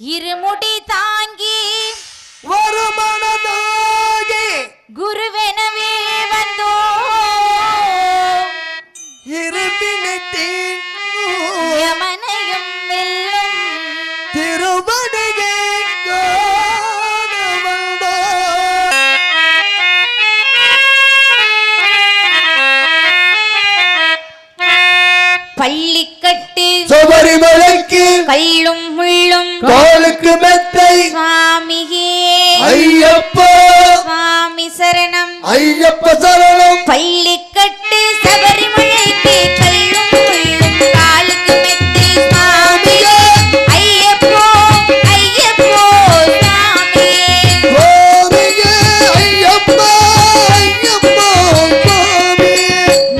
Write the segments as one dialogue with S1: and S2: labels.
S1: இருமுடி தாங்கி
S2: ஒரு மனதாகி
S1: குருவெனவே வந்தோ.
S2: இருப்பினத்தி
S1: யமனையும் வெல்லும்.
S2: திருவடிகே
S1: பள்ளிக்கட்டு
S2: சபரிமலைக்கு
S1: கல்லும்
S2: பசாரம் பள்ளி
S1: கட்டு சபரிமலைக்கு கல்லும் முள்ளும் காலுக்கு மெத்து சுவாமியே ஐயப்போ ஐயப்போ சுவாமியே
S2: சுவாமியே ஐயப்பா ஐயப்பா சுவாமியே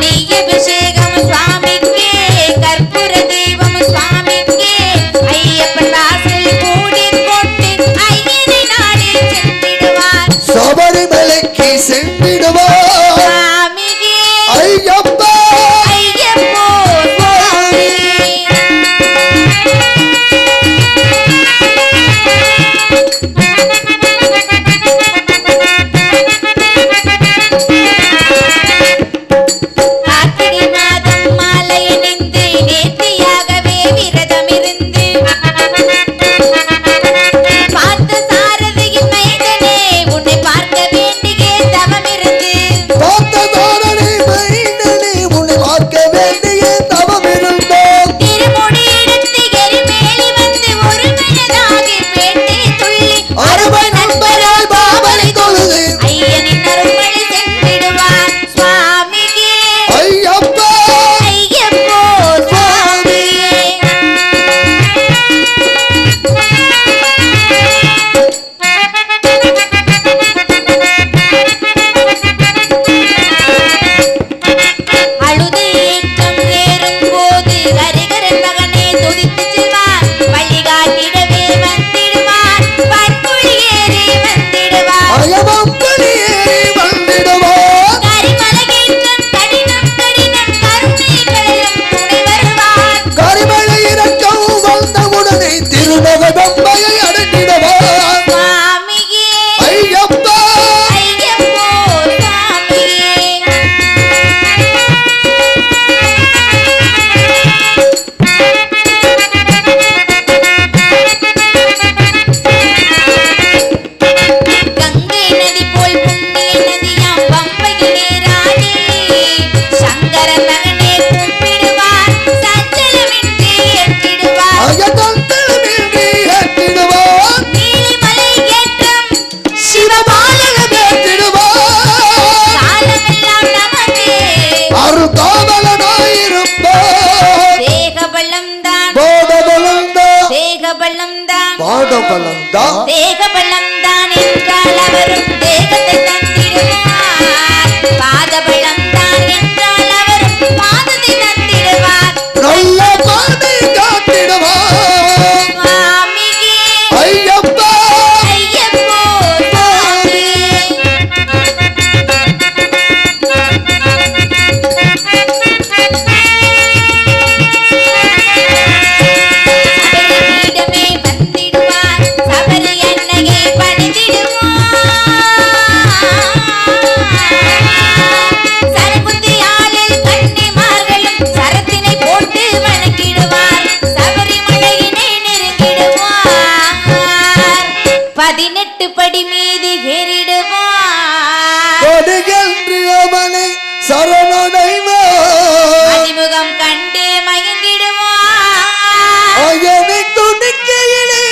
S1: நெய் அபிஷேகம் சுவாமிக்கே. கற்பூர தீபம்
S2: சபரிமலைக்கு
S1: சென்று
S2: தேக
S1: பலம் தான்
S2: தேக
S1: பலம் தான் என்றால் அவரும் பதினெட்டு படி மீது
S2: ஏறிடுவான்
S1: சரணடைவான் கண்டு
S2: மயங்கிடுவான் துணிக்கையிலே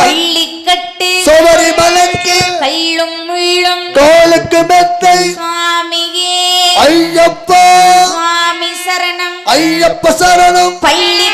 S1: பள்ளிக்கட்டு
S2: சபரிமலைக்கு
S1: கல்லும் முள்ளும்
S2: தோலுக்கு மெத்தை
S1: சுவாமியே.
S2: ஐயப்பா.
S1: சுவாமி சரணம்.
S2: ஐயப்ப சரணம்.
S1: பள்ளி